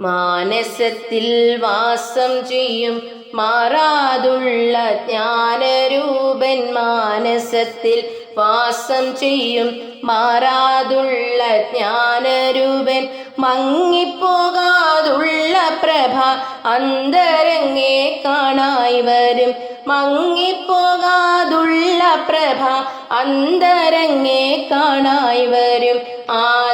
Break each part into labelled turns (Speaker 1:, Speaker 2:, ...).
Speaker 1: മാനസത്തിൽ വാസം ചെയ്യും. മാറാതുള്ള ജ്ഞാനരൂപൻ മാനസത്തിൽ വാസം ചെയ്യും. മാറാതുള്ള ജ്ഞാനരൂപൻ മങ്ങിപ്പോകാതുള്ള പ്രഭ അന്തരങ്ങേ കാണായി വരും. മങ്ങിപ്പോകാതുള്ള പ്രഭ അന്തരങ്ങേ കാണായി വരും. ആദിവേദനാഥൻ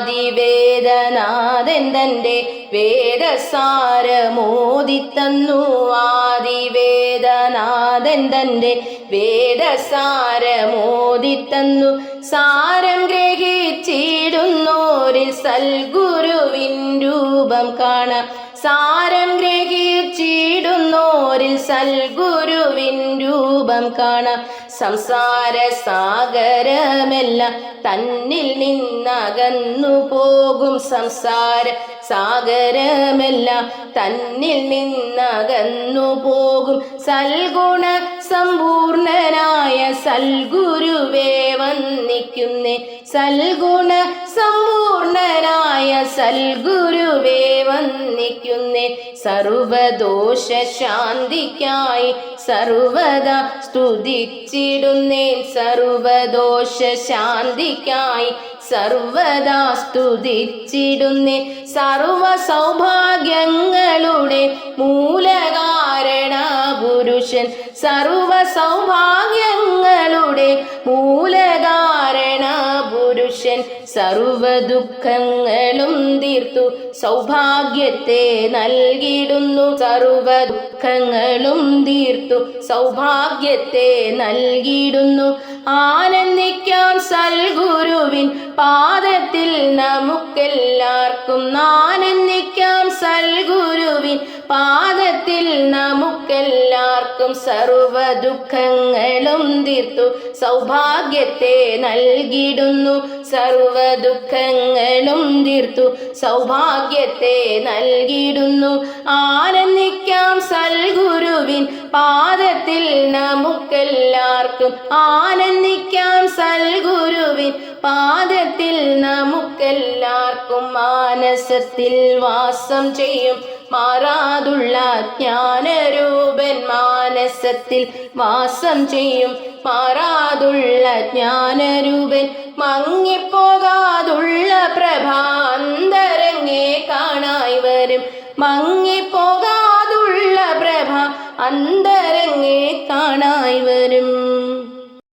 Speaker 1: തന്റെ വേദസാരമോദിത്തന്നു. ആദിവേദനാഥൻ തന്റെ വേദസാരമോദിത്തന്നു. സാരം ഗ്രഹിച്ചിടുന്നോരിൽ സൽഗുരുവിൻ രൂപം കാണാം. സാരം ഗ്രഹിച്ചിടുന്നോരിൽ സൽഗുരുവിൻ രൂപം കാണാം. സംസാര സാഗരമെല്ലാം തന്നിൽ നിന്നകന്നു പോകും സംസാര സാഗരമെല്ലാം തന്നിൽ നിന്നകന്നു പോകും സൽഗുണ സമ്പൂർണനായ സൽഗുരുവേ വന്നിക്കുന്നേ. സൽഗുണ സമ്പൂർണനായ സൽഗുരുവേ വന്നിക്കുന്നേ സർവദോഷ ശാന്തിക്കായി സർവദാ സ്തുതിച്ചിടുന്നേ. സർവദോഷ ശാന്തിക്കായി സർവദാ സ്തുതിച്ചിടുന്നേ. സർവ സൗഭാഗ്യങ്ങളുടെ മൂലകാരണ പുരുഷൻ. സർവ സൗഭാഗ്യങ്ങളുടെ മൂലകാരണ പുരുഷൻ സർവ ദുഃഖങ്ങളും തീർത്തു. സൗഭാഗ്യത്തെ നൽകിടുന്നു സർവ ദുഃഖങ്ങളും തീർത്തു. സൗഭാഗ്യത്തെ നൽകിടുന്നു ആനന്ദിക്കാം സൽഗുരുവിൻ പാദത്തിൽ നമുക്കെല്ലാവർക്കും നാനന്ദിക്കാം സൽഗുരുവിൻ. പാദത്തിൽ നമുക്കെല്ലാവർക്കും സർവ ദുഃഖങ്ങളും തീർത്തു. സൗഭാഗ്യത്തെ നൽകിടുന്നു സർവ ദുഃഖങ്ങളും തീർത്തു. സൗഭാഗ്യത്തെ നൽകിടുന്നു ആനന്ദിക്കാം സൽഗുരുവിൻ. പാദത്തിൽ നമുക്കെല്ലാവർക്കും ആനന്ദിക്കാം സൽഗുരുവിൻ പാദത്തിൽ നമുക്കെല്ലാവർക്കും മാനസത്തിൽ വാസം ചെയ്യും. മാറാതുള്ള ജ്ഞാനരൂപൻ മാനസത്തിൽ വാസം ചെയ്യും. മാറാതുള്ള ജ്ഞാനരൂപൻ മങ്ങിപ്പോകാതുള്ള പ്രഭാന്തരങ്ങേ കാണായി വരും. മങ്ങിപ്പോകാതുള്ള പ്രഭ അന്തരങ്ങേ കാണായി വരും.